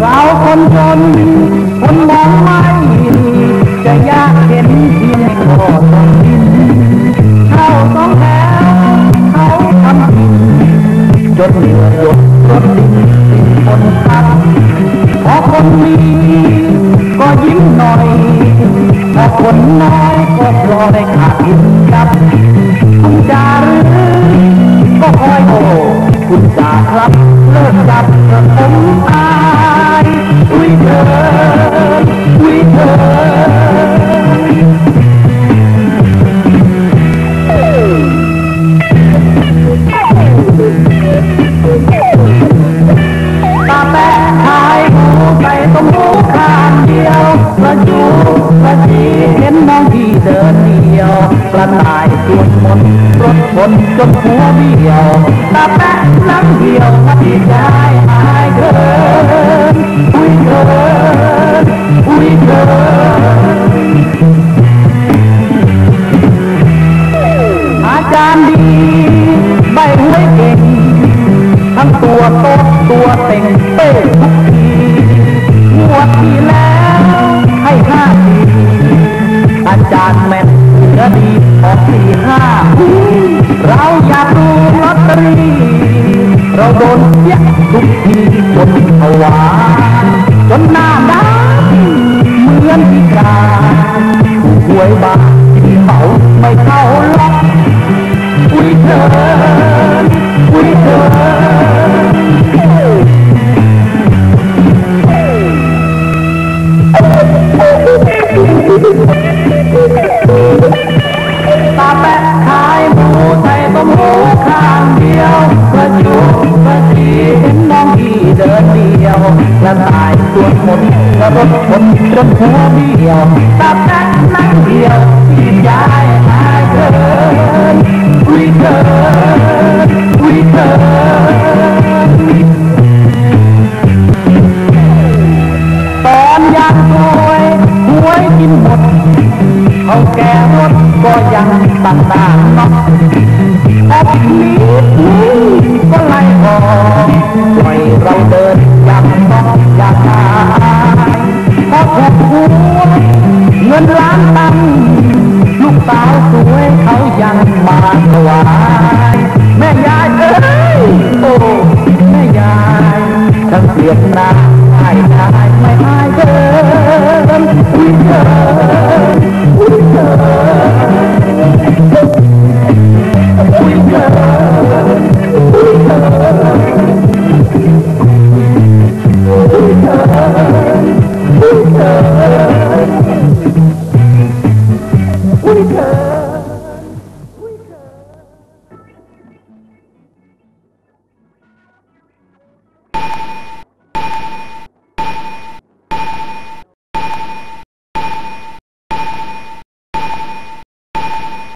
เราคนจน คนมองไม่จะยากเห็นเพียงขอต้องกินเข้าสองแถวเขาทำกินจนเหนื่อยหยดรถดินเป็นคนพักพอคนมีก็ยิ้มหน่อยพอคนน้อยก็พลอยขาดกินครับ กระจีเห็นน้องพี่เดินเดียว กระต่ายสวมนต์รถชนจนหัวเบี้ยวตาแปะลังเดียวมาที่ยายอายเกินอุ้ยเกินอุ้ยเกินอาจารย์ดีใบหวยเก่ง ทั้งตัวโตตัวเต็งเป้ทุก จานแม่นเนื้อดีออกสี่ห้า เราอยากดูลอตเตอรี่เราโดนเสียทุกทีจนผวาจนหน้าดำเหมือนพิการหวยบาทที่เป่าไม่เข้าล็อกอุ้ยเธอ เดินเดียวกระต่ายสวดมนต์กระรถชนจนหัวเบี้ยวตาแปะนั่งเดียวที่ยายอายเกินอุ้ยเกินอุ้ยเกินตอนอยากรวยหวยกินหมดเขาแก่รถก็ยังต่างต่างๆเนาะออกนิดนี้ก็ไล่ออก สาวสวยเขายังมาถวายแม่ยายเอ้ยโอ้แม่ยายทั้งเสียงน้าอายชายไม่อายเกินอุ้ยเกินอุ้ยเกิน